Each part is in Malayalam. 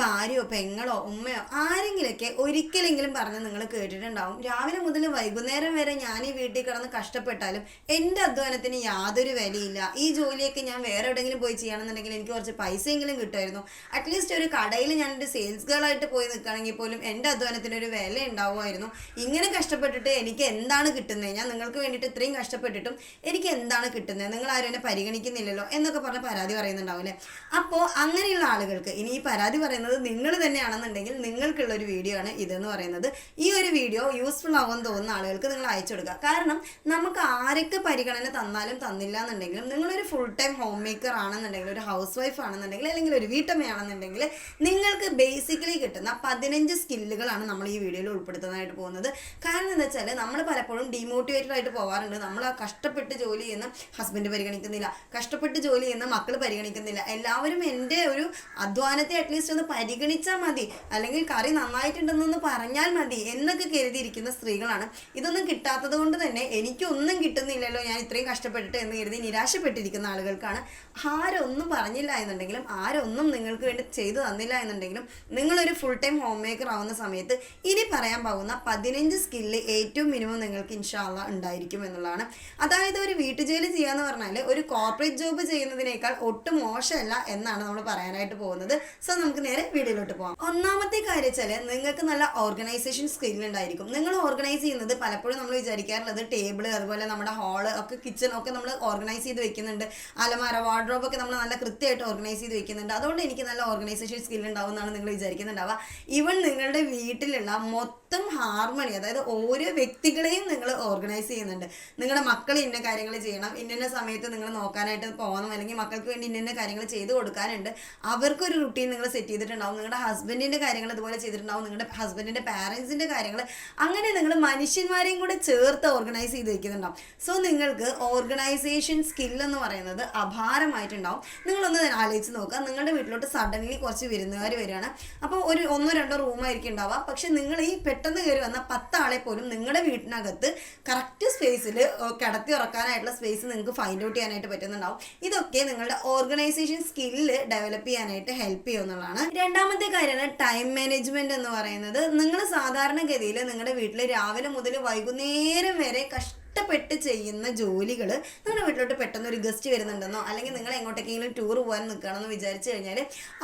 ഭാര്യയോ പെങ്ങളോ ഉമ്മയോ ആരെങ്കിലൊക്കെ ഒരിക്കലെങ്കിലും പറഞ്ഞ് നിങ്ങൾ കേട്ടിട്ടുണ്ടാവും. രാവിലെ മുതൽ വൈകുന്നേരം വരെ ഞാൻ ഈ വീട്ടിൽ കിടന്ന് കഷ്ടപ്പെട്ടാലും എന്റെ അധ്വാനത്തിന് യാതൊരു വിലയില്ല. ഈ ജോലിയൊക്കെ ഞാൻ വേറെ എവിടെയെങ്കിലും പോയി ചെയ്യണമെന്നുണ്ടെങ്കിൽ എനിക്ക് കുറച്ച് പൈസയെങ്കിലും കിട്ടുമായിരുന്നു. അറ്റ്ലീസ്റ്റ് ഒരു കടയിൽ ഞാൻ ഒരു സെയിൽസ് ഗേളായിട്ട് പോയി നിൽക്കുകയാണെങ്കിൽ പോലും എന്റെ അധ്വാനത്തിന് ഒരു വില ഉണ്ടാവുമായിരുന്നു. ഇങ്ങനെ കഷ്ടപ്പെട്ടിട്ട് എനിക്ക് എന്താണ് കിട്ടുന്നത്? ഞാൻ നിങ്ങൾക്ക് വേണ്ടിയിട്ട് ഇത്രയും കഷ്ടപ്പെട്ടിട്ടും എനിക്ക് എന്താണ് കിട്ടുന്നത്? നിങ്ങൾ ആരും എന്നെ പരിഗണിക്കുന്നില്ലല്ലോ എന്നൊക്കെ പറഞ്ഞ് പരാതി പറയുന്നുണ്ടാവും അല്ലേ? അപ്പോൾ അങ്ങനെയുള്ള ആളുകൾക്ക് ഇനി ഈ പരാതി പറയുന്നത് നിങ്ങൾ തന്നെയാണെന്നുണ്ടെങ്കിൽ നിങ്ങൾക്കുള്ള ഒരു വീഡിയോ ആണ് ഇതെന്ന് പറയുന്നത്. ഈ ഒരു വീഡിയോ യൂസ്ഫുൾ ആവാൻ തോന്നുന്ന ആളുകൾക്ക് നിങ്ങൾ അയച്ചു കൊടുക്കുക. കാരണം നമുക്ക് ആരൊക്കെ പരിഗണന തന്നാലും തന്നില്ല എന്നുണ്ടെങ്കിലും നിങ്ങളൊരു ഫുൾ ടൈം ഹോം മേക്കർ ആണെന്നുണ്ടെങ്കിൽ ഒരു ഹൗസ് വൈഫ് ആണെന്നുണ്ടെങ്കിൽ അല്ലെങ്കിൽ ഒരു വീട്ടമ്മയാണെന്നുണ്ടെങ്കിൽ നിങ്ങൾക്ക് ബേസിക്കലി കിട്ടുന്ന പതിനഞ്ച് സ്കില്ലുകളാണ് നമ്മൾ ഈ വീഡിയോയിൽ ഉൾപ്പെടുത്തുന്നതായിട്ട് പോകുന്നത്. കാരണം എന്താ വെച്ചാൽ നമ്മൾ പലപ്പോഴും ഡീമോട്ടിവേറ്റഡ് ആയിട്ട് പോകാറുണ്ട് നമ്മൾ ആ കഷ്ടപ്പെട്ട് ജോലി ചെയ്യുന്ന ഹസ്ബൻഡ് പരിഗണിക്കുന്നില്ല. കഷ്ടപ്പെട്ട് ജോലി ചെയ്യുന്ന മക്കൾ പരിഗണിക്കുന്നില്ല. എല്ലാവരും എന്റെ ഒരു അധ്വാനത്തെ അറ്റ്ലീസ്റ്റ് ഒന്ന് പരിഗണിച്ചാൽ മതി. അല്ലെങ്കിൽ കറി നന്നായിട്ടുണ്ടെന്നൊന്ന് പറഞ്ഞാൽ മതി എന്നൊക്കെ കരുതിയിരിക്കുന്ന സ്ത്രീകളാണ്. ഇതൊന്നും കിട്ടാത്തത് കൊണ്ട് തന്നെ എനിക്കൊന്നും കിട്ടുന്നില്ലല്ലോ ഞാൻ ഇത്രയും കഷ്ടപ്പെട്ടിട്ട് എന്ന് കരുതി നിരാശപ്പെട്ടിരിക്കുന്ന ആളുകൾക്കാണ് ആരൊന്നും പറഞ്ഞില്ല എന്നുണ്ടെങ്കിലും ആരൊന്നും നിങ്ങൾക്ക് വേണ്ടി ചെയ്തു തന്നില്ല എന്നുണ്ടെങ്കിലും നിങ്ങളൊരു ഫുൾ ടൈം ഹോം മേക്കർ ആവുന്ന സമയത്ത് ഇനി പറയാൻ പോകുന്ന പതിനഞ്ച് സ്കില്ല് ഏറ്റവും മിനിമം നിങ്ങൾക്ക് ഇൻഷാല്ല ഉണ്ടായിരിക്കും എന്നുള്ളതാണ്. അതായത് ഒരു വീട്ടുജോലി ചെയ്യാന്ന് പറഞ്ഞാൽ ഒരു കോർപ്പറേറ്റ് ജോബ് ചെയ്യുന്നതിനേക്കാൾ ഒട്ടും മോശമല്ല എന്നാണ് നമ്മൾ പറയാനായിട്ട് പോകുന്നത്. സോ നമുക്ക് നേരെ വീഡിയോയിലോട്ട് പോകാം ഒന്നാമത്തെ കാര്യം വെച്ചാൽ നിങ്ങൾക്ക് നല്ല ഓർഗനൈസേഷൻ സ്കിൽ ഉണ്ടായിരിക്കും. നിങ്ങൾ ഓർഗനൈസ് ചെയ്യുന്നത് പലപ്പോഴും നമ്മൾ വിചാരിക്കാറുള്ളത് ടേബിൾ അതുപോലെ നമ്മുടെ ഹാൾ ഒക്കെ കിച്ചൺ ഒക്കെ നമ്മൾ ഓർഗനൈസ് ചെയ്ത് വെക്കുന്നുണ്ട്. അലമാര വാർഡ്രോബ് ഒക്കെ നമ്മൾ നല്ല കൃത്യമായിട്ട് ഓർഗനൈസ് ചെയ്ത് വെക്കുന്നുണ്ട്. അതുകൊണ്ട് എനിക്ക് നല്ല ഓർഗനൈസേഷൻ സ്കിൽ ഉണ്ടാവും എന്നാണ് നിങ്ങൾ വിചാരിക്കുന്നുണ്ടാവുക. ഈവൻ നിങ്ങളുടെ വീട്ടിലുള്ള മൊത്തം ഹാർമണി അതായത് ഓരോ വ്യക്തികളെയും നിങ്ങൾ ഓർഗനൈസ് ചെയ്യുന്നുണ്ട്. നിങ്ങളുടെ മക്കൾ ഇന്ന കാര്യങ്ങൾ ചെയ്യണം ഇന്ന സമയത്ത് നിങ്ങൾ നോക്കാനായിട്ട് പോകണം അല്ലെങ്കിൽ മക്കൾക്ക് വേണ്ടി ഇന്ന കാര്യങ്ങൾ ചെയ്ത് കൊടുക്കാനുണ്ട്. അവർക്കൊരു റുട്ടീൻ നിങ്ങൾ സെറ്റ് ചെയ്തിട്ടുണ്ടാവും. നിങ്ങളുടെ ഹസ്ബൻഡിന്റെ കാര്യങ്ങൾ ഇതുപോലെ ചെയ്തിട്ടുണ്ടാവും. നിങ്ങളുടെ ഹസ്ബൻഡിന്റെ പാരൻസിന്റെ കാര്യങ്ങൾ. അങ്ങനെ നിങ്ങൾ മനുഷ്യന്മാരെയും കൂടെ ചേർത്ത് ഓർഗനൈസ് ചെയ്ത് വെക്കുന്നുണ്ടാവും. സോ നിങ്ങൾക്ക് ഓർഗനൈസേഷൻ സ്കിൽ എന്ന് പറയുന്നത് അപാരമായിട്ടുണ്ടാവും. നിങ്ങളൊന്ന് ആലോചിച്ച് നോക്കുക. നിങ്ങളുടെ വീട്ടിലോട്ട് സഡൻലി കുറച്ച് വിരുന്നുകാർ വരികയാണ്. അപ്പോൾ ഒരു ഒന്നോ രണ്ടോ റൂമായിരിക്കും ഉണ്ടാവുക. പക്ഷെ നിങ്ങൾ ഈ പെട്ടെന്ന് കയറി വന്ന പത്താളെ പോലും നിങ്ങളുടെ വീട്ടിനകത്ത് കറക്റ്റ് സ്പേസിൽ കിടത്തി ഉറക്കാനായിട്ടുള്ള സ്പേസ് നിങ്ങൾക്ക് ഫൈൻഡ് ഔട്ട് ചെയ്യാനായിട്ട് പറ്റുന്നുണ്ടാവും. ഇതൊക്കെ നിങ്ങളുടെ ഓർഗനൈസേഷൻ സ്കില്ല് ഡെവലപ്പ് ചെയ്യാനായിട്ട് ഹെൽപ്പ് ചെയ്യും എന്നുള്ളതാണ്. രണ്ടാമത്തെ കാര്യമാണ് ടൈം മാനേജ്മെന്റ് എന്ന് പറയുന്നത്. നിങ്ങൾ സാധാരണഗതിയിൽ നിങ്ങളുടെ വീട്ടിൽ രാവിലെ മുതൽ വൈകുന്നേരം വരെ കഷ്ട ഇഷ്ടപ്പെട്ട് ചെയ്യുന്ന ജോലികൾ നിങ്ങളുടെ വീട്ടിലോട്ട് പെട്ടെന്ന് ഒരു ഗസ്റ്റ് വരുന്നുണ്ടെന്നോ അല്ലെങ്കിൽ നിങ്ങൾ എങ്ങോട്ടേക്കെങ്കിലും ടൂർ പോകാൻ നിൽക്കണമെന്ന് വിചാരിച്ചു കഴിഞ്ഞാൽ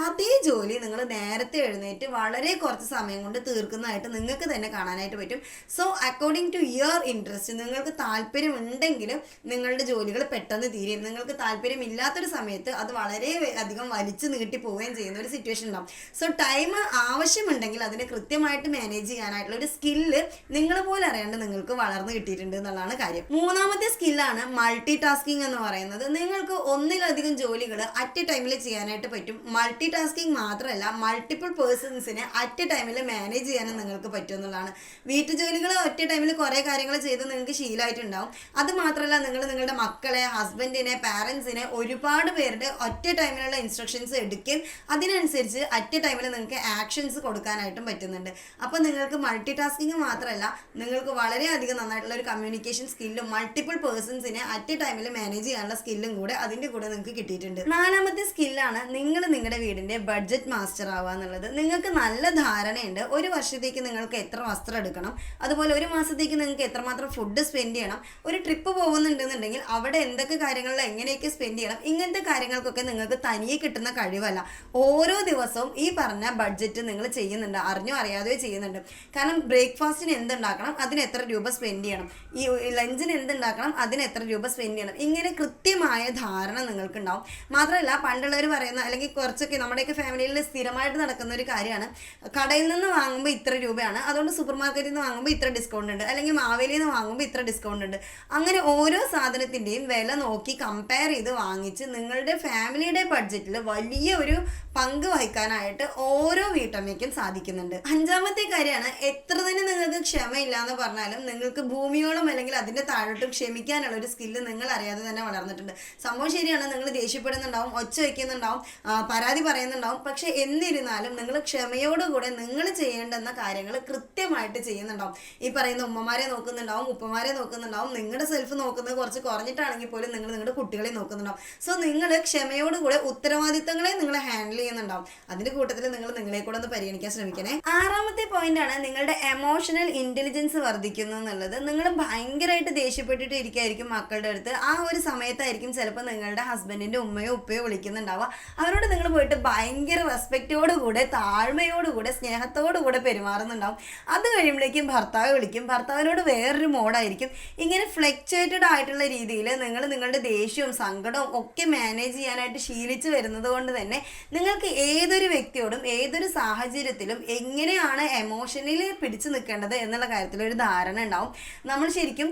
അതേ ജോലി നിങ്ങൾ നേരത്തെ എഴുന്നേറ്റ് വളരെ കുറച്ച് സമയം കൊണ്ട് തീർക്കുന്നതായിട്ട് നിങ്ങൾക്ക് തന്നെ കാണാനായിട്ട് പറ്റും. So according to your interest നിങ്ങൾക്ക് താല്പര്യമുണ്ടെങ്കിൽ നിങ്ങളുടെ ജോലികൾ പെട്ടെന്ന് തീരും. നിങ്ങൾക്ക് താല്പര്യമില്ലാത്തൊരു സമയത്ത് അത് വളരെ അധികം വലിച്ചു നീട്ടി പോവുകയും ചെയ്യുന്ന ഒരു സിറ്റുവേഷൻ ഉണ്ടാവും. സോ ടൈം ആവശ്യമുണ്ടെങ്കിൽ അതിനെ കൃത്യമായിട്ട് മാനേജ് ചെയ്യാനായിട്ടുള്ള ഒരു സ്കില്ല് നിങ്ങളെ പോലും അറിയാണ്ട് നിങ്ങൾക്ക് വളർന്നു കിട്ടിയിട്ടുണ്ട് എന്നുള്ളതാണ് കാര്യം. മൂന്നാമത്തെ സ്കില്ലാണ് മൾട്ടി ടാസ്കിങ് എന്ന് പറയുന്നത്. നിങ്ങൾക്ക് ഒന്നിലധികം ജോലികൾ അറ്റ് ടൈമിൽ ചെയ്യാനായിട്ട് പറ്റും. മൾട്ടി ടാസ്കിങ് മാത്രമല്ല മൾട്ടിപ്പിൾ പേഴ്സൺസിനെ അറ്റ് ടൈമിൽ മാനേജ് ചെയ്യാനും നിങ്ങൾക്ക് പറ്റും എന്നുള്ളതാണ്. വീട്ടുജോലികൾ ഒറ്റ ടൈമിൽ കുറേ കാര്യങ്ങൾ ചെയ്ത് നിങ്ങൾക്ക് ശീലമായിട്ടുണ്ടാവും. അത് മാത്രമല്ല നിങ്ങൾ നിങ്ങളുടെ മക്കളെ ഹസ്ബൻഡിനെ പാരൻസിനെ ഒരുപാട് പേരുടെ ഒറ്റ ടൈമിലുള്ള ഇൻസ്ട്രക്ഷൻസ് എടുക്കുകയും അതിനനുസരിച്ച് അറ്റ് ടൈമിൽ നിങ്ങൾക്ക് ആക്ഷൻസ് കൊടുക്കാനായിട്ടും പറ്റുന്നുണ്ട്. അപ്പോൾ നിങ്ങൾക്ക് മൾട്ടി ടാസ്കിങ് മാത്രമല്ല നിങ്ങൾക്ക് വളരെയധികം നന്നായിട്ടുള്ള ഒരു കമ്മ്യൂണിക്കേഷൻ സ്കില്ലും മൾട്ടിപ്പിൾ പേഴ്സൺസിനെ അറ്റ് എ ടൈമിൽ മാനേജ് ചെയ്യാനുള്ള സ്കില്ലും കൂടെ അതിന്റെ കൂടെ നിങ്ങൾക്ക് കിട്ടിയിട്ടുണ്ട്. നാലാമത്തെ സ്കില്ലാണ് നിങ്ങൾ നിങ്ങളുടെ വീടിന്റെ ബഡ്ജറ്റ് മാസ്റ്റർ ആവുക എന്നുള്ളത്. നിങ്ങൾക്ക് നല്ല ധാരണയുണ്ട്. ഒരു വർഷത്തേക്ക് നിങ്ങൾക്ക് എത്ര വസ്ത്രം എടുക്കണം? അതുപോലെ ഒരു മാസത്തേക്ക് നിങ്ങൾക്ക് എത്രമാത്രം ഫുഡ് സ്പെൻഡ് ചെയ്യണം? ഒരു ട്രിപ്പ് പോകുന്നുണ്ടെന്നുണ്ടെങ്കിൽ അവിടെ എന്തൊക്കെ കാര്യങ്ങളിൽ എങ്ങനെയൊക്കെ സ്പെൻഡ് ചെയ്യണം? ഇങ്ങനത്തെ കാര്യങ്ങൾക്കൊക്കെ നിങ്ങൾക്ക് തനിയെ കിട്ടുന്ന കഴിവല്ല. ഓരോ ദിവസവും ഈ പറഞ്ഞ ബഡ്ജറ്റ് നിങ്ങൾ ചെയ്യുന്നുണ്ട്. അറിഞ്ഞോ അറിയാതെയോ ചെയ്യുന്നുണ്ട്. കാരണം ബ്രേക്ക്ഫാസ്റ്റിന് എന്തുണ്ടാക്കണം? അതിന് എത്ര രൂപ സ്പെൻഡ് ചെയ്യണം? ഈ ലഞ്ചിന് എന്തുണ്ടാക്കണം അതിന് എത്ര രൂപ സ്പെൻഡ് ചെയ്യണം? ഇങ്ങനെ കൃത്യമായ ധാരണ നിങ്ങൾക്കുണ്ടാവും. മാത്രമല്ല പണ്ടുള്ളവർ പറയുന്ന അല്ലെങ്കിൽ കുറച്ചൊക്കെ നമ്മുടെയൊക്കെ ഫാമിലിയിൽ സ്ഥിരമായിട്ട് നടക്കുന്ന ഒരു കാര്യമാണ്. കടയിൽ നിന്ന് വാങ്ങുമ്പോൾ ഇത്ര രൂപയാണ്. അതുകൊണ്ട് സൂപ്പർ മാർക്കറ്റിൽ നിന്ന് വാങ്ങുമ്പോൾ ഇത്ര ഡിസ്കൗണ്ട് ഉണ്ട്. അല്ലെങ്കിൽ മാവേലിയിൽ നിന്ന് വാങ്ങുമ്പോൾ ഇത്ര ഡിസ്കൗണ്ട് ഉണ്ട്. അങ്ങനെ ഓരോ സാധനത്തിന്റെയും വില നോക്കി കമ്പയർ ചെയ്ത് വാങ്ങിച്ച് നിങ്ങളുടെ ഫാമിലിയുടെ ബഡ്ജറ്റിൽ വലിയ ഒരു പങ്ക് വഹിക്കാനായിട്ട് ഓരോ വീട്ടമ്മയ്ക്കും സാധിക്കുന്നുണ്ട്. അഞ്ചാമത്തെ കാര്യമാണ് എത്ര തന്നെ നിങ്ങൾക്ക് ക്ഷമയില്ല എന്ന് പറഞ്ഞാലും നിങ്ങൾക്ക് ഭൂമിയോളം അല്ലെങ്കിൽ അതിന്റെ താഴോട്ടും ക്ഷമിക്കാനുള്ള ഒരു സ്കില്ല് നിങ്ങൾ അറിയാതെ തന്നെ വളർന്നിട്ടുണ്ട്. സംഭവം ശരിയാണ് നിങ്ങൾ ദേഷ്യപ്പെടുന്നുണ്ടാവും ഒച്ച വയ്ക്കുന്നുണ്ടാവും പരാതി പറയുന്നുണ്ടാവും. പക്ഷെ എന്നിരുന്നാലും നിങ്ങൾ ക്ഷമയോടുകൂടെ നിങ്ങൾ ചെയ്യേണ്ടുന്ന കാര്യങ്ങൾ കൃത്യമായിട്ട് ചെയ്യുന്നുണ്ടാവും. ഈ പറയുന്ന ഉമ്മമാരെ നോക്കുന്നുണ്ടാവും ഉപ്പമാരെ നോക്കുന്നുണ്ടാവും നിങ്ങളുടെ സെൽഫ് നോക്കുന്നത് കുറച്ച് കുറഞ്ഞിട്ടാണെങ്കിൽ പോലും നിങ്ങൾ നിങ്ങളുടെ കുട്ടികളെ നോക്കുന്നുണ്ടാവും. സോ നിങ്ങൾ ക്ഷമയോടുകൂടെ ഉത്തരവാദിത്തങ്ങളെ നിങ്ങൾ ഹാൻഡിൽ ചെയ്യുന്നുണ്ടാവും. അതിന്റെ കൂട്ടത്തിൽ നിങ്ങൾ നിങ്ങളെ കൂടെ ഒന്ന് പരിഗണിക്കാൻ ശ്രമിക്കണേ. ആറാമത്തെ പോയിന്റ് ആണ് നിങ്ങളുടെ എമോഷണൽ ഇന്റലിജൻസ് വർദ്ധിക്കുന്നു എന്നുള്ളത്. നിങ്ങൾ ഭയങ്കരമായിട്ട് ദേഷ്യപ്പെട്ടിട്ട് ഇരിക്കായിരിക്കും മക്കളുടെ അടുത്ത്. ആ ഒരു സമയത്തായിരിക്കും ചിലപ്പോൾ നിങ്ങളുടെ ഹസ്ബൻഡിന്റെ ഉമ്മയോ ഉപ്പയോ വിളിക്കുന്നുണ്ടാവുക. അവരോട് നിങ്ങൾ പോയിട്ട് ഭയങ്കര റെസ്പെക്റ്റോടുകൂടെ താഴ്മയോടുകൂടെ സ്നേഹത്തോടുകൂടെ പെരുമാറുന്നുണ്ടാവും. അത് കഴിയുമ്പോഴേക്കും ഭർത്താവ് വിളിക്കും. ഭർത്താവിനോട് വേറൊരു മോഡായിരിക്കും. ഇങ്ങനെ ഫ്ലെക്ച്വേറ്റഡ് ആയിട്ടുള്ള രീതിയിൽ നിങ്ങൾ നിങ്ങളുടെ ദേഷ്യവും സങ്കടവും ഒക്കെ മാനേജ് ചെയ്യാനായിട്ട് ശീലിച്ചു വരുന്നത് കൊണ്ട് തന്നെ നിങ്ങൾക്ക് ഏതൊരു വ്യക്തിയോടും ഏതൊരു സാഹചര്യത്തിലും എങ്ങനെയാണ് എമോഷനിൽ പിടിച്ചു നിൽക്കേണ്ടത് എന്നുള്ള കാര്യത്തിൽ ഒരു ധാരണ ഉണ്ടാവും. നമ്മൾ ശരിക്കും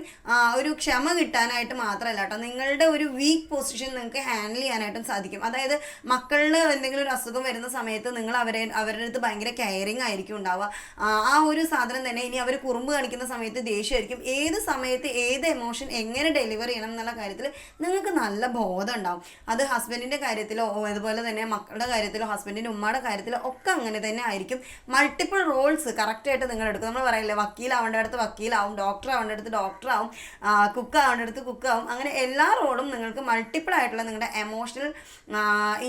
ഒരു ക്ഷമ കിട്ടാനായിട്ട് മാത്രമല്ല കേട്ടോ. നിങ്ങളുടെ ഒരു വീക്ക് പൊസിഷൻ നിങ്ങൾക്ക് ഹാൻഡിൽ ചെയ്യാനായിട്ടും സാധിക്കും. അതായത് മക്കളിൽ എന്തെങ്കിലും ഒരു അസുഖം വരുന്ന സമയത്ത് നിങ്ങൾ അവരെ അവരുടെ അടുത്ത് ഭയങ്കര കെയറിങ് ആയിരിക്കും ഉണ്ടാവുക. ആ, ഒരു സാധനം തന്നെ ഇനി അവർ കുറുമ്പ് കാണിക്കുന്ന സമയത്ത് ദേഷ്യമായിരിക്കും. ഏത് സമയത്ത് ഏത് എമോഷൻ എങ്ങനെ ഡെലിവർ ചെയ്യണം എന്നുള്ള കാര്യത്തിൽ നിങ്ങൾക്ക് നല്ല ബോധം ഉണ്ടാവും. അത് ഹസ്ബൻഡിന്റെ കാര്യത്തിലോ അതുപോലെ തന്നെ മക്കളുടെ കാര്യത്തിലോ ഹസ്ബൻഡിന്റെ ഉമ്മയുടെ കാര്യത്തിലോ ഒക്കെ അങ്ങനെ തന്നെ ആയിരിക്കും. മൾട്ടിപ്പിൾ റോൾസ് കറക്റ്റായിട്ട് നിങ്ങൾ എടുക്കും. നമ്മൾ പറയില്ലേ വക്കീലാവേണ്ട അടുത്ത് വക്കീലാവും ഡോക്ടർ ആവേണ്ട അടുത്ത് ഡോക്ടറാവും കുക്ക് ആവേണ്ടടുത്ത് കുക്ക് കുക്കാവും അങ്ങനെ എല്ലാ റോളും നിങ്ങൾക്ക് മൾട്ടിപ്പിൾ ആയിട്ടുള്ള നിങ്ങളുടെ എമോഷണൽ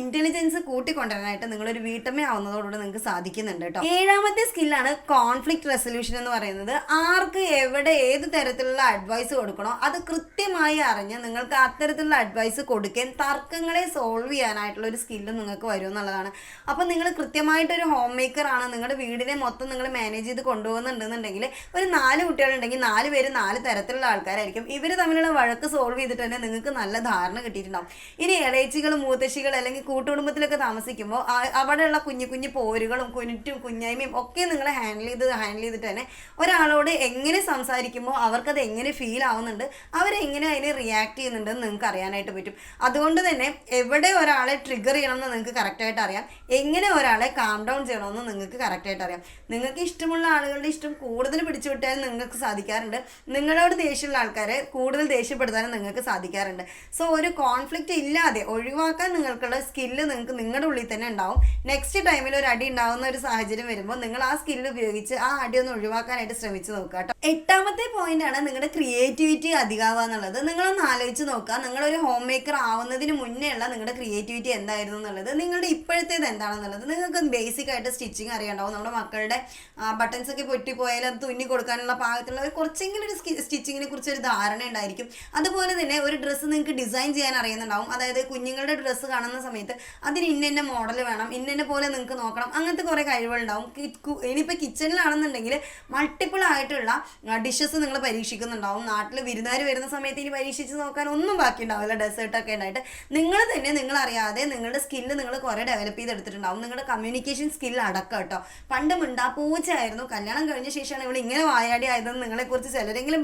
ഇന്റലിജൻസ് കൂട്ടിക്കൊണ്ടുവരാനായിട്ട് നിങ്ങളൊരു വീട്ടമ്മ ആവുന്നതോടുകൂടി നിങ്ങൾക്ക് സാധിക്കുന്നുണ്ട് കേട്ടോ. ഏഴാമത്തെ സ്കില്ലാണ് കോൺഫ്ലിക്റ്റ് റെസൊല്യൂഷൻ എന്ന് പറയുന്നത്. ആർക്ക് എവിടെ ഏത് തരത്തിലുള്ള അഡ്വൈസ് കൊടുക്കണോ അത് കൃത്യമായി അറിഞ്ഞ് നിങ്ങൾക്ക് അത്തരത്തിലുള്ള അഡ്വൈസ് കൊടുക്കുകയും തർക്കങ്ങളെ സോൾവ് ചെയ്യാനായിട്ടുള്ള ഒരു സ്കില്ല് നിങ്ങൾക്ക് വരും എന്നുള്ളതാണ്. അപ്പോൾ നിങ്ങൾ കൃത്യമായിട്ടൊരു ഹോം മേക്കർ ആണ്. നിങ്ങളുടെ വീടിനെ മൊത്തം നിങ്ങൾ മാനേജ് ചെയ്ത് കൊണ്ടുപോകുന്നുണ്ടെന്നുണ്ടെങ്കിൽ ഒരു നാല് കുട്ടികളുണ്ടെങ്കിൽ നാല് പേര് നാല് തരത്തിലുള്ള ആൾക്കാരായിരിക്കും. ഇവർ തമ്മിലുള്ള വഴക്ക് സോൾവ് ചെയ്തിട്ട് തന്നെ നിങ്ങൾക്ക് നല്ല ധാരണ കിട്ടിയിട്ടുണ്ടാവും. ഇനി ഇളയച്ചികൾ മൂത്തശ്ശികൾ അല്ലെങ്കിൽ കൂട്ടുകുടുംബത്തിലൊക്കെ താമസിക്കുമ്പോൾ അവിടെയുള്ള കുഞ്ഞു കുഞ്ഞു പോരുകളും കുഞ്ഞുറ്റും കുഞ്ഞായ്മയും ഒക്കെ നിങ്ങൾ ഹാൻഡിൽ ചെയ്ത് ഹാൻഡിൽ ചെയ്തിട്ട് തന്നെ ഒരാളോട് എങ്ങനെ സംസാരിക്കുമ്പോൾ അവർക്കത് എങ്ങനെ ഫീൽ ആവുന്നുണ്ട് അവരെങ്ങനെ അതിനെ റിയാക്ട് ചെയ്യുന്നുണ്ടെന്ന് നിങ്ങൾക്ക് അറിയാനായിട്ട് പറ്റും. അതുകൊണ്ട് തന്നെ എവിടെ ഒരാളെ ട്രിഗർ ചെയ്യണമെന്ന് നിങ്ങൾക്ക് കറക്റ്റായിട്ട് അറിയാം. എങ്ങനെ ഒരാളെ കാം ഡൗൺ ചെയ്യണമെന്ന് നിങ്ങൾക്ക് കറക്റ്റായിട്ട് അറിയാം. നിങ്ങൾക്ക് ഇഷ്ടമുള്ള ആളുകളുടെ ഇഷ്ടം കൂടുതൽ പിടിച്ചു വിട്ടാൽ നിങ്ങൾക്ക് സാധിക്കാറുണ്ട്. നിങ്ങളോട് ദേഷ്യമുള്ള ആൾക്കാരെ കൂടുതൽ ദേഷ്യപ്പെടുത്താനും നിങ്ങൾക്ക് സാധിക്കാറുണ്ട്. സോ ഒരു കോൺഫ്ലിക്റ്റ് ഇല്ലാതെ ഒഴിവാക്കാൻ നിങ്ങൾക്കുള്ള സ്കില്ല് നിങ്ങൾക്ക് നിങ്ങളുടെ ഉള്ളിൽ തന്നെ ഉണ്ടാവും. നെക്സ്റ്റ് ടൈമിൽ ഒരു അടി ഉണ്ടാവുന്ന ഒരു സാഹചര്യം വരുമ്പോൾ നിങ്ങൾ ആ സ്കില്ല് ഉപയോഗിച്ച് ആ അടി ഒന്ന് ഒഴിവാക്കാനായിട്ട് ശ്രമിച്ചു നോക്കുക കേട്ടോ എട്ടാമത്തെ പോയിന്റ് ആണ് നിങ്ങളുടെ ക്രിയേറ്റിവിറ്റി അധികമാവുക എന്നുള്ളത്. നിങ്ങളൊന്ന് ആലോചിച്ച് നോക്കുക. നിങ്ങളൊരു ഹോം മേക്കർ ആവുന്നതിന് മുന്നേ ഉള്ള നിങ്ങളുടെ ക്രിയേറ്റിവിറ്റി എന്തായിരുന്നു എന്നുള്ളത്. നിങ്ങളുടെ ഇപ്പോഴത്തേത് എന്താണെന്നുള്ളത് നിങ്ങൾക്ക് ബേസിക് ആയിട്ട് സ്റ്റിച്ചിങ് അറിയാണ്ടാവും നമ്മുടെ മക്കളുടെ ബട്ടൺസ് ഒക്കെ പൊട്ടിപ്പോയാലും തുന്നി കൊടുക്കാനുള്ള പാകത്തിലുള്ള കുറച്ചെങ്കിലും ഒരു സ്റ്റിച്ചിങ്ങിനെ കുറിച്ച് ഒരു ധാരണ ഉണ്ടായിരിക്കും. അതുപോലെ തന്നെ ഒരു ഡ്രസ്സ് നിങ്ങൾക്ക് ഡിസൈൻ ചെയ്യാൻ അറിയുന്നുണ്ടാവും. അതായത് കുഞ്ഞുങ്ങളുടെ ഡ്രസ്സ് കാണുന്ന സമയത്ത് അതിന് ഇന്ന മോഡൽ വേണം ഇന്ന പോലെ നിങ്ങൾക്ക് നോക്കണം അങ്ങനത്തെ കുറേ കഴിവുകളുണ്ടാവും. ഇനിയിപ്പോൾ കിച്ചണിലാണെന്നുണ്ടെങ്കിൽ മൾട്ടിപ്പിൾ ആയിട്ടുള്ള ഡിഷസ് നിങ്ങൾ പരീക്ഷിക്കുന്നുണ്ടാവും. നാട്ടിൽ വിരുന്നുകാർ വരുന്ന സമയത്ത് ഇനി പരീക്ഷിച്ച് നോക്കാൻ ഒന്നും ബാക്കി ഉണ്ടാവില്ല ഡെസേർട്ടൊക്കെ ഉണ്ടായിട്ട്. നിങ്ങൾ തന്നെ നിങ്ങൾ അറിയാതെ നിങ്ങളുടെ സ്കില്ല് നിങ്ങൾ കുറേ ഡെവലപ്പ് ചെയ്തെടുത്തിട്ടുണ്ടാവും. നിങ്ങളുടെ കമ്മ്യൂണിക്കേഷൻ സ്കിൽ അടക്കം കേട്ടോ. പണ്ട് മിണ്ടാ പൂച്ചയായിരുന്നു കല്യാണം കഴിഞ്ഞ ശേഷമാണ് ഇവിടെ ഇങ്ങനെ വായാടി ആയതെന്ന് നിങ്ങളെക്കുറിച്ച് ചിലരെങ്കിലും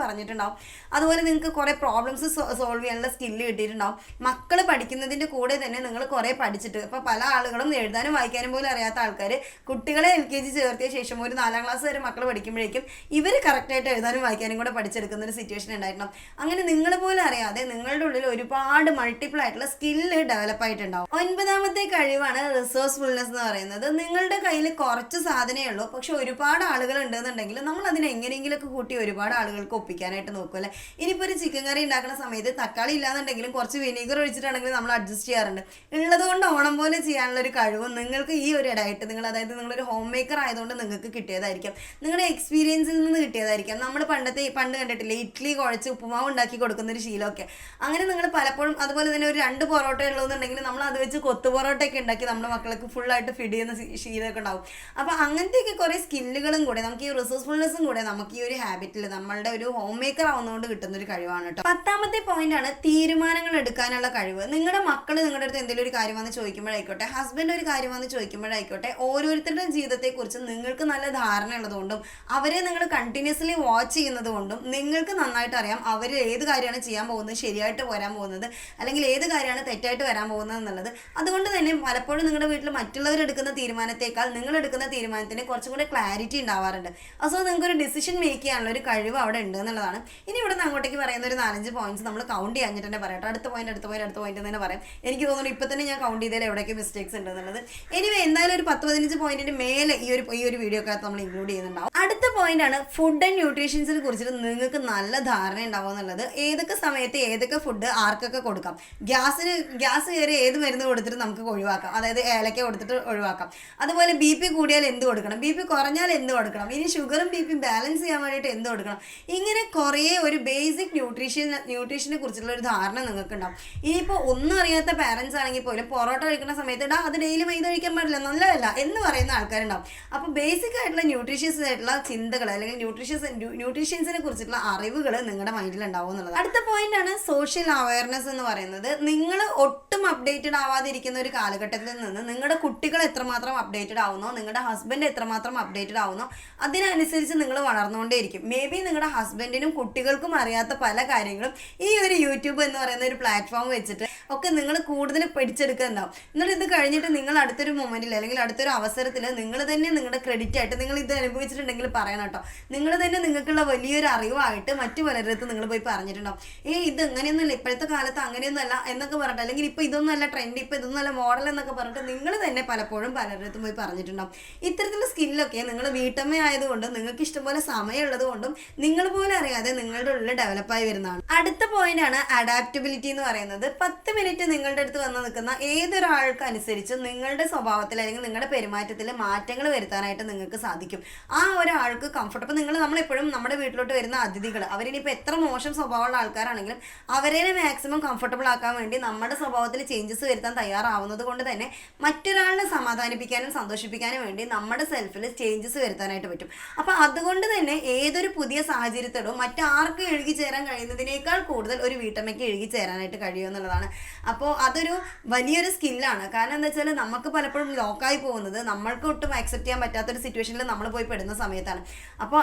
അതുപോലെ നിങ്ങൾക്ക് കുറേ പ്രോബ്ലംസ് സോൾവ് ചെയ്യാനുള്ള സ്കില്ല് കിട്ടിയിട്ടുണ്ടാവും. മക്കൾ പഠിക്കുന്നതിന്റെ കൂടെ തന്നെ നിങ്ങൾ കുറേ പഠിച്ചിട്ട് ഇപ്പോൾ പല ആളുകളും എഴുതാനും വായിക്കാനും പോലും അറിയാത്ത ആൾക്കാർ കുട്ടികളെ എൽ കെ ജി ചേർത്തിയ ശേഷം ഒരു നാലാം ക്ലാസ് വരെ മക്കൾ പഠിക്കുമ്പോഴേക്കും ഇവർ കറക്റ്റായിട്ട് എഴുതാനും വായിക്കാനും കൂടെ പഠിച്ചെടുക്കുന്ന ഒരു സിറ്റുവേഷൻ ഉണ്ടായിട്ടുണ്ടാവും. അങ്ങനെ നിങ്ങൾ പോലും അറിയാതെ നിങ്ങളുടെ ഉള്ളിൽ ഒരുപാട് മൾട്ടിപ്പിൾ ആയിട്ടുള്ള സ്കില്ല് ഡെവലപ്പ് ആയിട്ടുണ്ടാവും. ഒൻപതാമത്തെ കഴിവാണ് റിസോഴ്സ്ഫുൾനെസ് എന്ന് പറയുന്നത്. നിങ്ങളുടെ കയ്യിൽ കുറച്ച് സാധനമേ ഉള്ളൂ. പക്ഷെ ഒരുപാട് ആളുകൾ ഉണ്ടെന്നുണ്ടെങ്കിൽ നമ്മൾ അതിനെ എങ്ങനെയെങ്കിലുമൊക്കെ കൂട്ടി ഒരുപാട് ആളുകൾക്ക് ഒപ്പിക്കാനായിട്ട് നോക്കുമല്ലേ ഇനിയിപ്പോൾ ഒരു ചിക്കൻ കറി ഉണ്ടാക്കുന്ന സമയത്ത് തക്കാളി ഇല്ലാന്നുണ്ടെങ്കിലും കുറച്ച് വിനീഗർ ഒഴിച്ചിട്ടാണെങ്കിലും നമ്മൾ അഡ്ജസ്റ്റ് ചെയ്യാറുണ്ട്. ഉള്ളതുകൊണ്ട് ഓണം പോലെ ചെയ്യാനുള്ള ഒരു കഴിവും നിങ്ങൾക്ക് ഈ ഒരു ഇടയായിട്ട് നിങ്ങൾ അതായത് നിങ്ങളൊരു ഹോം മേക്കർ ആയതുകൊണ്ട് നിങ്ങൾക്ക് കിട്ടിയതായിരിക്കും. നിങ്ങളുടെ എക്സ്പീരിയൻസിൽ നിന്ന് കിട്ടിയതായിരിക്കും. നമ്മൾ പണ്ടത്തെ പണ്ട് കണ്ടിട്ടില്ലേ ഇഡ്ഡലി കുഴച്ച് ഉപ്പുമാവ് ഉണ്ടാക്കി കൊടുക്കുന്ന ഒരു ശീലമൊക്കെ. അങ്ങനെ നിങ്ങൾ പലപ്പോഴും അതുപോലെ തന്നെ ഒരു രണ്ട് പൊറോട്ട ഉള്ളതെന്നുണ്ടെങ്കിൽ നമ്മൾ അത് വെച്ച് കൊത്തു പൊറോട്ടയൊക്കെ ഉണ്ടാക്കി നമ്മുടെ മക്കൾക്ക് ഫുള്ളായിട്ട് ഫിഡ് ചെയ്യുന്ന ശീലമൊക്കെ ഉണ്ടാവും. അപ്പോൾ അങ്ങനത്തെയൊക്കെ കുറേ സ്കില്ലുകളും കൂടെ നമുക്ക് ഈ റിസോഴ്സ്ഫുൾനെസ്സും കൂടെ നമുക്ക് ഈ ഒരു ഹാബിറ്റിൽ നമ്മളുടെ ഒരു ഹോം മേക്കർ ആവുന്നതുകൊണ്ട് കിട്ടുന്ന ഒരു കഴിവാണ് കേട്ടോ പത്താമത്തെ പോയിന്റ് ആണ് തീരുമാനങ്ങൾ എടുക്കാനുള്ള കഴിവ്. നിങ്ങളുടെ മക്കൾ നിങ്ങളുടെ അടുത്ത് എന്തെങ്കിലും ഒരു കാര്യം വന്ന് ചോദിക്കുമ്പോഴായിക്കോട്ടെ ഹസ്ബൻഡ് ഒരു കാര്യം വന്ന് ചോദിക്കുമ്പോഴായിക്കോട്ടെ ഓരോരുത്തരുടെ ജീവിതത്തെക്കുറിച്ച് നിങ്ങൾക്ക് നല്ല ധാരണ ഉള്ളതുകൊണ്ടും അവരെ നിങ്ങൾ കണ്ടിന്യൂസ്ലി വാച്ച് ചെയ്യുന്നത് കൊണ്ടും നിങ്ങൾക്ക് നന്നായിട്ട് അറിയാം അവർ ഏത് കാര്യമാണ് ചെയ്യാൻ പോകുന്നത് ശരിയായിട്ട് വരാൻ പോകുന്നത് അല്ലെങ്കിൽ ഏത് കാര്യമാണ് തെറ്റായിട്ട് വരാൻ പോകുന്നത് എന്നുള്ളത്. അതുകൊണ്ട് തന്നെ പലപ്പോഴും നിങ്ങളുടെ വീട്ടിൽ മറ്റുള്ളവർ എടുക്കുന്ന തീരുമാനത്തേക്കാൾ നിങ്ങൾ എടുക്കുന്ന തീരുമാനത്തിന് കുറച്ചും കൂടെ ക്ലാരിറ്റി ഉണ്ടാവാറുണ്ട്. സോ നിങ്ങൾക്ക് ഒരു ഡിസിഷൻ മേക്ക് ചെയ്യാനുള്ള ഒരു കഴിവ് അവിടെ ഉണ്ട് എന്നുള്ളതാണ്. ഇനി ഇവിടെ നിന്ന് അങ്ങോട്ടേക്ക് പറയുന്ന ഒരു നാലഞ്ച് പോയിന്റ്സ് നമ്മൾ കൗണ്ട് ചെയ്യാഞ്ഞിട്ട് തന്നെ പറയാം. അടുത്ത പോയിന്റ് അടുത്ത പോയിന്റ് അടുത്ത പോയിന്റ് തന്നെ പറയാം. എനിക്ക് തോന്നുന്നു ഇപ്പൊ തന്നെ ഞാൻ കൗണ്ട് ചെയ്തതിൽ എവിടെയൊക്കെ മിസ്റ്റേക്സ് ഉണ്ട് എന്നുള്ളത്. എനിവേ എന്തായാലും ഒരു പത്ത് പതിനഞ്ച് പോയിന്റിന് മേലെ ഈ ഒരു ഈ ഒരു വീഡിയോ ഒക്കെ നമ്മൾ ഇൻക്ലൂഡ് ചെയ്യുന്നുണ്ടാവും. അടുത്ത പോയിന്റ് ആണ് ഫുഡ് ആൻഡ് ന്യൂട്രീഷൻസിനെ കുറിച്ചിട്ട് നിങ്ങൾക്ക് നല്ല ധാരണ ഉണ്ടാവും എന്നുള്ളത്. ഏതൊക്കെ സമയത്ത് ഏതൊക്കെ ഫുഡ് ആർക്കൊക്കെ കൊടുക്കാം? ഗ്യാസിന് ഗ്യാസ് കയറി ഏത് മരുന്ന് കൊടുത്തിട്ട് നമുക്ക് ഒഴിവാക്കാം? അതായത് ഏലക്ക കൊടുത്തിട്ട് ഒഴിവാക്കാം. അതുപോലെ ബി പി കൂടിയാൽ എന്ത് കൊടുക്കണം? ബി പി കുറഞ്ഞാൽ എന്ത് കൊടുക്കണം? ഇനി ഷുഗറും ബി പിയും ബാലൻസ് ചെയ്യാൻ വേണ്ടിയിട്ട് എന്ത് കൊടുക്കണം? ഇങ്ങനെ കുറേ ഒരു ബേസിക് ന്യൂട്രീഷൻ ന്യൂട്രീഷനെ കുറിച്ചുള്ള ഒരു ധാരണ നിങ്ങൾക്ക് ഉണ്ടാവും ഇനിയിപ്പോൾ ഒന്നും അറിയാത്ത പാരൻസ് ആണെങ്കിൽ പോലും പൊറോട്ട കഴിക്കുന്ന സമയത്ത് ഇടാ അത് ഡെയിലി മൈദ കഴിക്കാൻ പാടില്ല നല്ലതല്ല എന്ന് പറയുന്ന ആൾക്കാരുണ്ടാവും. അപ്പോൾ ബേസിക് ആയിട്ടുള്ള ന്യൂട്രീഷ്യസ് ആയിട്ടുള്ള ചിന്തകൾ അല്ലെങ്കിൽ ന്യൂട്രീഷ്യസ് ന്യൂട്രീഷ്യൻസിനെ കുറിച്ചിട്ടുള്ള അറിവുകൾ നിങ്ങളുടെ മൈൻഡിൽ ഉണ്ടാവും എന്നുള്ളത്. അടുത്ത പോയിന്റ് ആണ് സോഷ്യൽ അവയർനെസ് എന്ന് പറയുന്നത്. നിങ്ങൾ ഒട്ടും അപ്ഡേറ്റഡ് ആവാതിരിക്കുന്ന ഒരു കാലഘട്ടത്തിൽ നിന്ന് നിങ്ങളുടെ കുട്ടികൾ എത്രമാത്രം അപ്ഡേറ്റഡ് ആവുന്നോ നിങ്ങളുടെ ഹസ്ബൻഡ് എത്രമാത്രം അപ്ഡേറ്റഡ് ആവുന്നോ അതിനനുസരിച്ച് നിങ്ങൾ വളർന്നുകൊണ്ടേയിരിക്കും. മേ ബി നിങ്ങളുടെ ഹസ്ബൻഡിനും കുട്ടികൾക്കും അറിയാത്ത പല കാര്യങ്ങളും ഈ ഒരു യൂട്യൂബ് എന്ന് പറയുന്ന ഒരു പ്ലാറ്റ്ഫോം വെച്ചിട്ട് ഒക്കെ നിങ്ങൾ കൂടുതൽ പഠിച്ചെടുക്കുന്നുണ്ടാവും എന്നിട്ട് ഇത് കഴിഞ്ഞിട്ട് നിങ്ങൾ അടുത്തൊരു മൊമെന്റിൽ അല്ലെങ്കിൽ അടുത്തൊരു അവസരത്തിൽ നിങ്ങൾ തന്നെ നിങ്ങളുടെ ക്രെഡിറ്റ് ആയിട്ട് നിങ്ങൾ ഇത് അനുഭവിച്ചിട്ടുണ്ടെങ്കിൽ പറയണം കേട്ടോ. നിങ്ങൾ തന്നെ നിങ്ങൾക്കുള്ള വലിയൊരു അറിവായിട്ട് മറ്റു പലരടുത്ത് നിങ്ങൾ പോയി പറഞ്ഞിട്ടുണ്ടാവും. ഏ ഇത് അങ്ങനെയൊന്നുമല്ല ഇപ്പോഴത്തെ കാലത്ത് അങ്ങനെയൊന്നുമല്ല എന്നൊക്കെ പറഞ്ഞിട്ട് അല്ലെങ്കിൽ ഇപ്പൊ ഇതൊന്നുമല്ല ട്രെൻഡ് ഇപ്പൊ ഇതൊന്നുമല്ല മോഡൽ എന്നൊക്കെ പറഞ്ഞിട്ട് നിങ്ങൾ തന്നെ പലപ്പോഴും പലരിടത്തും പോയി പറഞ്ഞിട്ടുണ്ടാവും. ഇത്തരത്തിലുള്ള സ്കില്ലൊക്കെ നിങ്ങൾ വീട്ടമ്മ ആയതുകൊണ്ടും നിങ്ങൾക്ക് ഇഷ്ടംപോലെ സമയമുള്ളത് കൊണ്ടും നിങ്ങൾ പോലും അറിയാതെ നിങ്ങളുടെ ഉള്ളിൽ ഡെവലപ്പായി വരുന്നതാണ്. അടുത്ത പോയിന്റ് ആണ് അഡാപ്റ്റബിലിറ്റി എന്ന് പറയുന്നത്. പത്ത് മിനിറ്റ് നിങ്ങളുടെ അടുത്ത് വന്ന് നിൽക്കുന്ന ഏതൊരാൾക്ക് അനുസരിച്ച് നിങ്ങളുടെ സ്വഭാവത്തിൽ അല്ലെങ്കിൽ നിങ്ങളുടെ പെരുമാറ്റത്തിൽ മാറ്റങ്ങൾ വരുത്താനായിട്ട് നിങ്ങൾക്ക് സാധിക്കും. ആ ഒരാൾക്ക് കംഫർട്ട് കംഫർട്ടബിൾ നിങ്ങൾ നമ്മളെപ്പോഴും നമ്മുടെ വീട്ടിലോട്ട് വരുന്ന അതിഥികൾ അവരിനിപ്പോൾ എത്ര മോശം സ്വഭാവമുള്ള ആൾക്കാരാണെങ്കിലും അവരെ മാക്സിമം കംഫർട്ടബിൾ ആക്കാൻ വേണ്ടി നമ്മുടെ സ്വഭാവത്തിൽ ചേഞ്ചസ് വരുത്താൻ തയ്യാറാവുന്നത് കൊണ്ട് തന്നെ മറ്റൊരാളിനെ സമാധാനിപ്പിക്കാനും സന്തോഷിപ്പിക്കാനും വേണ്ടി നമ്മുടെ സെൽഫിൽ ചേഞ്ചസ് വരുത്താനായിട്ട് പറ്റും. അപ്പോൾ അതുകൊണ്ട് തന്നെ ഏതൊരു പുതിയ സാഹചര്യത്തോടും മറ്റാർക്കും എഴുകി ചേരാൻ കഴിയുന്നതിനേക്കാൾ കൂടുതൽ ഒരു വീട്ടമ്മയ്ക്ക് എഴുകി ചേരാനായിട്ട് കഴിയും എന്നുള്ളതാണ്. അപ്പോൾ അതൊരു വലിയൊരു സ്കില്ലാണ്. കാരണം എന്താ വെച്ചാൽ നമുക്ക് പലപ്പോഴും ലോക്കായി പോകുന്നത് നമ്മൾക്ക് ഒട്ടും അക്സെപ്റ്റ് ചെയ്യാൻ പറ്റാത്തൊരു സിറ്റുവേഷനിൽ നമ്മൾ പോയി പെടുന്ന സമയത്താണ്. അപ്പോൾ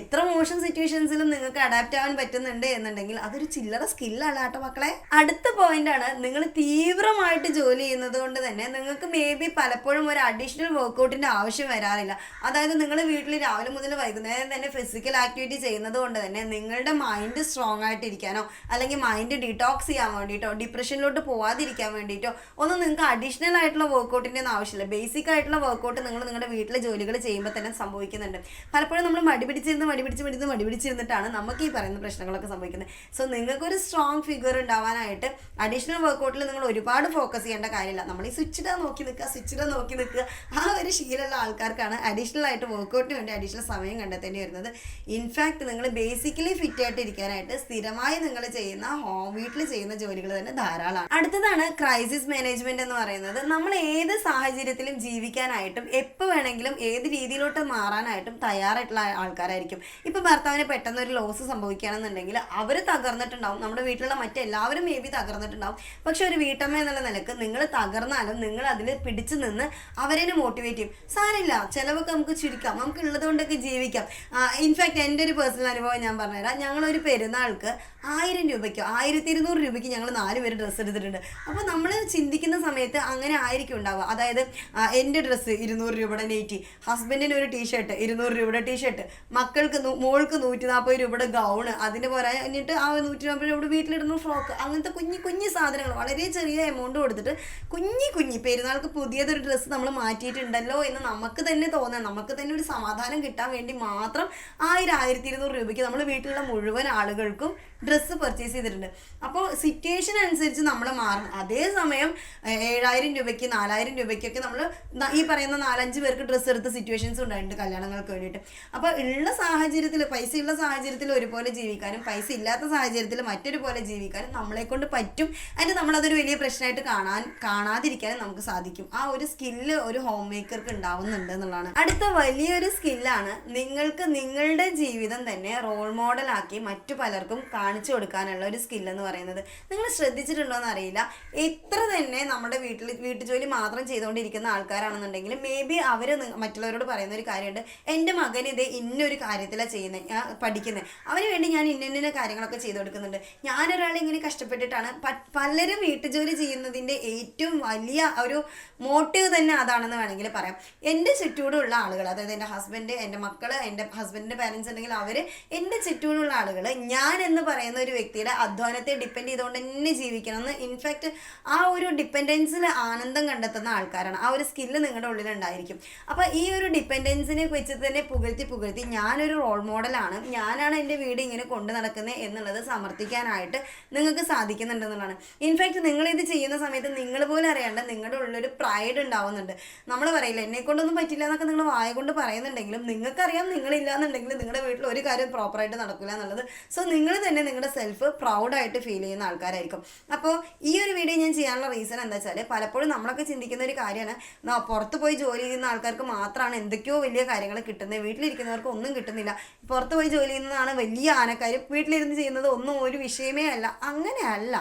എത്ര മോശം സിറ്റുവേഷൻസിലും നിങ്ങൾക്ക് അഡാപ്റ്റ് ആവാൻ പറ്റുന്നുണ്ട് എന്നുണ്ടെങ്കിൽ അതൊരു ചില്ലറ സ്കില്ലാണ് കേട്ടോ മക്കളെ. അടുത്ത പോയിന്റ് ആണ് നിങ്ങൾ തീവ്രമായിട്ട് ജോലി ചെയ്യുന്നത് കൊണ്ട് തന്നെ നിങ്ങൾക്ക് മേ ബി പലപ്പോഴും ഒരു അഡീഷണൽ വർക്കൗട്ടിന്റെ ആവശ്യം വരാറില്ല. അതായത് നിങ്ങൾ വീട്ടിൽ രാവിലെ മുതൽ വൈകുന്നേരം തന്നെ ഫിസിക്കൽ ആക്ടിവിറ്റി ചെയ്യുന്നത് കൊണ്ട് തന്നെ നിങ്ങളുടെ മൈൻഡ് സ്ട്രോങ് ആയിട്ടിരിക്കാനോ അല്ലെങ്കിൽ മൈൻഡ് ഡിറ്റോക്സ് ചെയ്യാൻ വേണ്ടിയിട്ടോ ഡിപ്രഷനിലോട്ട് പോവാതിരിക്കാൻ വേണ്ടിയിട്ടോ ഒന്നും നിങ്ങൾക്ക് അഡീഷണൽ ആയിട്ടുള്ള വർക്കൗട്ടിന്റെ ഒന്നും ആവശ്യമില്ല. ബേസിക് ആയിട്ടുള്ള വർക്കൗട്ട് നിങ്ങൾ നിങ്ങളുടെ വീട്ടിലെ ജോലികൾ ചെയ്യുമ്പോൾ തന്നെ സംഭവിക്കുന്നുണ്ട്. പലപ്പോഴും നമ്മൾ മടി പിടിച്ചിരുന്ന് മടി പിടിച്ച് മടി പിടിച്ചിരുന്നിട്ടാണ് നമുക്ക് ഈ പറയുന്ന പ്രശ്നങ്ങളൊക്കെ സംഭവിക്കുന്നത്. സോ നിങ്ങൾക്കൊരു സ്ട്രോങ് ഫിഗർ ഉണ്ടാവാനായിട്ട് അഡീഷണൽ വർക്കൗട്ടിൽ നിങ്ങൾ ഒരുപാട് ഫോക്കസ് ചെയ്യേണ്ട കാര്യമില്ല. നമ്മൾ ഈ സ്വിച്ചിടാൻ നോക്കി നിൽക്കുക സ്വിച്ചിടാൻ നോക്കി നിൽക്കുക. ആ ഒരു ശീലമുള്ള ആൾക്കാർക്കാണ് അഡീഷണൽ ആയിട്ട് വർക്കൗട്ടിന് വേണ്ടി അഡീഷണൽ സമയം കണ്ടെത്തേണ്ടി വരുന്നത്. ഇൻഫാക്ട് നിങ്ങൾ ബേസിക്കലി ഫിറ്റ് ആയിട്ട് ഇരിക്കാനായിട്ട് സ്ഥിരമായി നിങ്ങൾ ചെയ്യുന്ന ഹോം വീട്ടിൽ ചെയ്യുന്ന ജോലികൾ തന്നെ ധാരാളമാണ്. അടുത്തതാണ് ക്രൈസിസ് മാനേജ്മെന്റ് എന്ന് പറയുന്നത്. നമ്മൾ ഏത് സാഹചര്യത്തിലും ജീവിക്കാനായിട്ടും എപ്പോൾ വേണമെങ്കിലും ഏത് രീതിയിലോട്ട് മാറാനായിട്ടും തയ്യാറായിട്ടുള്ള ആൾക്കാരായിരിക്കും. ഇപ്പൊ ഭർത്താവിന് പെട്ടെന്ന് ഒരു ലോസ് സംഭവിക്കുകയാണെന്നുണ്ടെങ്കിൽ അവർ തകർന്നിട്ടുണ്ടാവും. നമ്മുടെ വീട്ടിലുള്ള മറ്റെല്ലാവരും മേ ബി തകർന്നിട്ടുണ്ടാവും. പക്ഷെ ഒരു വീട്ടമ്മ എന്നുള്ള നിലയ്ക്ക് നിങ്ങൾ തകർന്നാലും നിങ്ങൾ അതിൽ പിടിച്ചു നിന്ന് അവരെ മോട്ടിവേറ്റ് ചെയ്യും. സാരില്ല ചിലവൊക്കെ നമുക്ക് ചുരുക്കാം. നമുക്ക് ഉള്ളതുകൊണ്ടൊക്കെ ജീവിക്കാം ഇൻഫാക്ട് എന്റെ ഒരു പേഴ്സണൽ അനുഭവം ഞാൻ പറഞ്ഞുതരാം ഞങ്ങളൊരു പെരുന്നാൾക്ക് ആയിരം രൂപയ്ക്കോ ആയിരത്തി ഇരുന്നൂറ് രൂപയ്ക്ക് ഞങ്ങൾ നാല് പേര് ഡ്രസ്സ് എടുത്തിട്ടുണ്ട്. അപ്പോൾ നമ്മൾ ചിന്തിക്കുന്ന സമയത്ത് അങ്ങനെ ആയിരിക്കും ഉണ്ടാവുക. അതായത് എന്റെ ഡ്രസ്സ് ഇരുന്നൂറ് രൂപയുടെ നെയ്റ്റി ഹസ്ബൻഡിന് ഒരു ടീഷർട്ട് ഇരുന്നൂറ് രൂപയുടെ ടീഷർട്ട് മക്കൾക്ക് മോൾക്ക് നൂറ്റി നാൽപ്പത് രൂപയുടെ ഗൗണ് അതിന് എന്നിട്ട് ആ നൂറ്റി നാൽപ്പത് രൂപയുടെ വീട്ടിലിടുന്ന ഫ്രോക്ക് അങ്ങനത്തെ കുഞ്ഞി കുഞ്ഞി സാധനങ്ങൾ വളരെ ചെറിയ എമൗണ്ട് കൊടുത്തിട്ട് കുഞ്ഞി കുഞ്ഞി പെരുന്നാൾക്ക് പുതിയതൊരു ഡ്രസ്സ് നമ്മൾ മാറ്റിയിട്ടുണ്ടല്ലോ എന്ന് നമുക്ക് തന്നെ തോന്നാം നമുക്ക് തന്നെ ഒരു സമാധാനം കിട്ടാൻ വേണ്ടി മാത്രം ആയിരം ആയിരത്തി ഇരുന്നൂറ് രൂപയ്ക്ക് നമ്മൾ വീട്ടിലുള്ള മുഴുവൻ ആളുകൾക്കും ഡ്രസ്സ് പർച്ചേസ് ചെയ്തിട്ടുണ്ട്. അപ്പോൾ സിറ്റുവേഷൻ അനുസരിച്ച് നമ്മൾ മാറണം. അതേസമയം ഏഴായിരം രൂപയ്ക്ക് നാലായിരം രൂപയ്ക്കൊക്കെ നമ്മൾ ഈ പറയുന്ന നാലഞ്ച് പേർക്ക് ഡ്രസ്സ് എടുത്ത സിറ്റുവേഷൻസ് ഉണ്ടായിട്ടുണ്ട് കല്യാണങ്ങൾക്ക് വേണ്ടിയിട്ട്. അപ്പോൾ ഉള്ള സാഹചര്യത്തിൽ പൈസ ഉള്ള സാഹചര്യത്തിൽ ഒരുപോലെ ജീവിക്കാനും പൈസ ഇല്ലാത്ത സാഹചര്യത്തിൽ മറ്റൊരു പോലെ ജീവിക്കാനും നമ്മളെ കൊണ്ട് പറ്റും. അതിന് നമ്മളതൊരു വലിയ പ്രശ്നമായിട്ട് കാണാൻ കാണാതിരിക്കാനും നമുക്ക് സാധിക്കും. ആ ഒരു സ്കില്ല് ഒരു ഹോം മേക്കർക്ക് ഉണ്ടാവുന്നുണ്ട് എന്നുള്ളതാണ്. അടുത്ത വലിയൊരു സ്കില്ലാണ് നിങ്ങൾക്ക് നിങ്ങളുടെ ജീവിതം തന്നെ റോൾ മോഡലാക്കി മറ്റു പലർക്കും കാണിച്ചു കാണിച്ചു കൊടുക്കാനുള്ള ഒരു സ്കില്ലെന്ന് പറയുന്നത്. നിങ്ങൾ ശ്രദ്ധിച്ചിട്ടുണ്ടോ എന്ന് അറിയില്ല എത്ര തന്നെ നമ്മുടെ വീട്ടിൽ വീട്ടുജോലി മാത്രം ചെയ്തുകൊണ്ടിരിക്കുന്ന ആൾക്കാരാണെന്നുണ്ടെങ്കിൽ മേ ബി അവർ മറ്റുള്ളവരോട് പറയുന്ന ഒരു കാര്യമുണ്ട്. എന്റെ മകൻ ഇത് ഇന്നൊരു കാര്യത്തിലാണ് ചെയ്യുന്നത് ഞാൻ പഠിക്കുന്നത് അവന് വേണ്ടി ഞാൻ ഇന്ന കാര്യങ്ങളൊക്കെ ചെയ്തു കൊടുക്കുന്നുണ്ട്. ഞാനൊരാളെ ഇങ്ങനെ കഷ്ടപ്പെട്ടിട്ടാണ് പലരും വീട്ടുജോലി ചെയ്യുന്നതിന്റെ ഏറ്റവും വലിയ ഒരു മോട്ടീവ് തന്നെ അതാണെന്ന് വേണമെങ്കിൽ പറയാം. എന്റെ ചുറ്റൂടുള്ള ആളുകൾ അതായത് എന്റെ ഹസ്ബൻഡ് എന്റെ മക്കൾ എന്റെ ഹസ്ബൻഡിന്റെ പാരൻസ് ഉണ്ടെങ്കിൽ അവർ എന്റെ ചുറ്റൂടുള്ള ആളുകൾ ഞാൻ എന്ന് പറയുന്ന ഒരു വ്യക്തിയുടെ അധ്വാനത്തെ ഡിപ്പെൻഡ് ചെയ്തുകൊണ്ട് തന്നെ ജീവിക്കണം എന്ന് ഇൻഫാക്റ്റ് ആ ഒരു ഡിപ്പെൻഡൻസിൽ ആനന്ദം കണ്ടെത്തുന്ന ആൾക്കാരാണ്. ആ ഒരു സ്കില്ല് നിങ്ങളുടെ ഉള്ളിലുണ്ടായിരിക്കും. അപ്പോൾ ഈ ഒരു ഡിപ്പെൻഡൻസിനെ വെച്ച് തന്നെ പുകഴ്ത്തി പുകഴ്ത്തി ഞാനൊരു റോൾ മോഡലാണ് ഞാനാണ് എന്റെ വീട് ഇങ്ങനെ കൊണ്ടു നടക്കുന്നത് എന്നുള്ളത് സമർത്ഥിക്കാനായിട്ട് നിങ്ങൾക്ക് സാധിക്കുന്നുണ്ടെന്നുള്ളതാണ് ഇൻഫാക്റ്റ് നിങ്ങൾ ഇത് ചെയ്യുന്ന സമയത്ത് നിങ്ങൾ പോലും അറിയാണ്ട് നിങ്ങളുടെ ഉള്ളിലൊരു പ്രൈഡ് ഉണ്ടാവുന്നുണ്ട്. നമ്മൾ പറയില്ല എന്നെ കൊണ്ടൊന്നും പറ്റില്ല എന്നൊക്കെ നിങ്ങൾ വായ കൊണ്ട് പറയുന്നുണ്ടെങ്കിലും നിങ്ങൾക്കറിയാം നിങ്ങളില്ല എന്നുണ്ടെങ്കിൽ നിങ്ങളുടെ വീട്ടിൽ ഒരു കാര്യം പ്രോപ്പറായിട്ട് നടക്കില്ല എന്നുള്ളത്. സോ നിങ്ങൾ തന്നെ നിങ്ങളുടെ സെൽഫ് പ്രൗഡായിട്ട് ഫീൽ ചെയ്യുന്ന ആൾക്കാരായിരിക്കും. അപ്പോൾ ഈ ഒരു വീഡിയോ ഞാൻ ചെയ്യാനുള്ള റീസൺ എന്താ വെച്ചാൽ പലപ്പോഴും നമ്മളൊക്കെ ചിന്തിക്കുന്ന ഒരു കാര്യമാണ്. പുറത്ത് പോയി ജോലി ചെയ്യുന്ന ആൾക്കാർക്ക് മാത്രമാണ് എന്തൊക്കെയോ വലിയ കാര്യങ്ങൾ കിട്ടുന്നത്. വീട്ടിലിരിക്കുന്നവർക്ക് ഒന്നും കിട്ടുന്നില്ല. പുറത്ത് പോയി ജോലി ചെയ്യുന്നതാണ് വലിയ ആനക്കാർ വീട്ടിലിരുന്ന് ചെയ്യുന്നത് ഒന്നും ഒരു വിഷയമേ അല്ല. അങ്ങനെയല്ല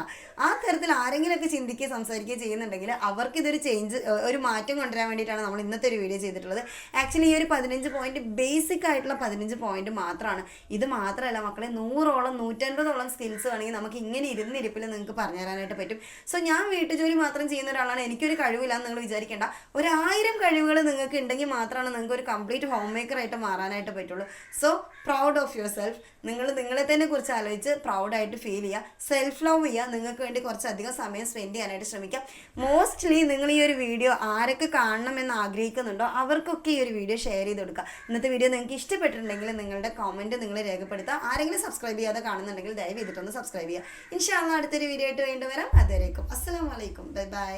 ആ തരത്തിൽ ആരെങ്കിലുമൊക്കെ ചിന്തിക്കുകയും സംസാരിക്കുകയും ചെയ്യുന്നുണ്ടെങ്കിൽ അവർക്ക് ഇതൊരു ചേഞ്ച് ഒരു മാറ്റം കൊണ്ടുവരാൻ വേണ്ടിയിട്ടാണ് നമ്മൾ ഇന്നത്തെ ഒരു വീഡിയോ ചെയ്തിട്ടുള്ളത്. ആക്ച്വലി ഈ ഒരു പതിനഞ്ച് പോയിന്റ് ബേസിക് ആയിട്ടുള്ള പതിനഞ്ച് പോയിന്റ് മാത്രമാണ്. ഇത് മാത്രമല്ല മക്കളെ നൂറോളം നൂറ്റൻപതോളം സ്കിൽസ് വേണമെങ്കിൽ നമുക്ക് ഇങ്ങനെ ഇരുന്നിരിപ്പിൽ നിങ്ങൾക്ക് പറഞ്ഞു തരാനായിട്ട് പറ്റും. സോ ഞാൻ വീട്ടുജോലി മാത്രം ചെയ്യുന്ന ഒരാളാണ്. എനിക്കൊരു കഴിവില്ല എന്ന് നിങ്ങൾ വിചാരിക്കേണ്ട. ഒരായിരം കഴിവുകൾ നിങ്ങൾക്ക് ഉണ്ടെങ്കിൽ മാത്രമാണ് നിങ്ങൾക്ക് ഒരു കംപ്ലീറ്റ് ഹോം മേക്കർ ആയിട്ട് മാറാനായിട്ട് പറ്റുള്ളൂ. So proud of yourself നിങ്ങൾ നിങ്ങളെ തന്നെ കുറിച്ച് ആലോചിച്ച് പ്രൗഡായിട്ട് ഫീൽ ചെയ്യുക. സെൽഫ് ലവ് ചെയ്യുക. നിങ്ങൾക്ക് വേണ്ടി കുറച്ചധികം സമയം സ്പെൻഡ് ചെയ്യാനായിട്ട് ശ്രമിക്കാം. മോസ്റ്റ്ലി നിങ്ങൾ ഈ ഒരു വീഡിയോ ആരൊക്കെ കാണണമെന്ന് ആഗ്രഹിക്കുന്നുണ്ടോ അവർക്കൊക്കെ ഈ ഒരു വീഡിയോ ഷെയർ ചെയ്ത് കൊടുക്കുക. ഇന്നത്തെ വീഡിയോ നിങ്ങൾക്ക് ഇഷ്ടപ്പെട്ടിട്ടുണ്ടെങ്കിൽ നിങ്ങളുടെ കമന്റ് നിങ്ങൾ രേഖപ്പെടുത്തുക. ആരെങ്കിലും സബ്സ്ക്രൈബ് ചെയ്യാതെ കാണുന്നുണ്ടെങ്കിൽ ദയവ് ചെയ്തിട്ടൊന്ന് സബ്സ്ക്രൈബ് ചെയ്യുക. ഇൻഷാല്ല അടുത്തൊരു വീഡിയോ ആയിട്ട് വേണ്ടി വരാം. അതുവരേക്കും. വലൈക്കും ബൈ ബൈ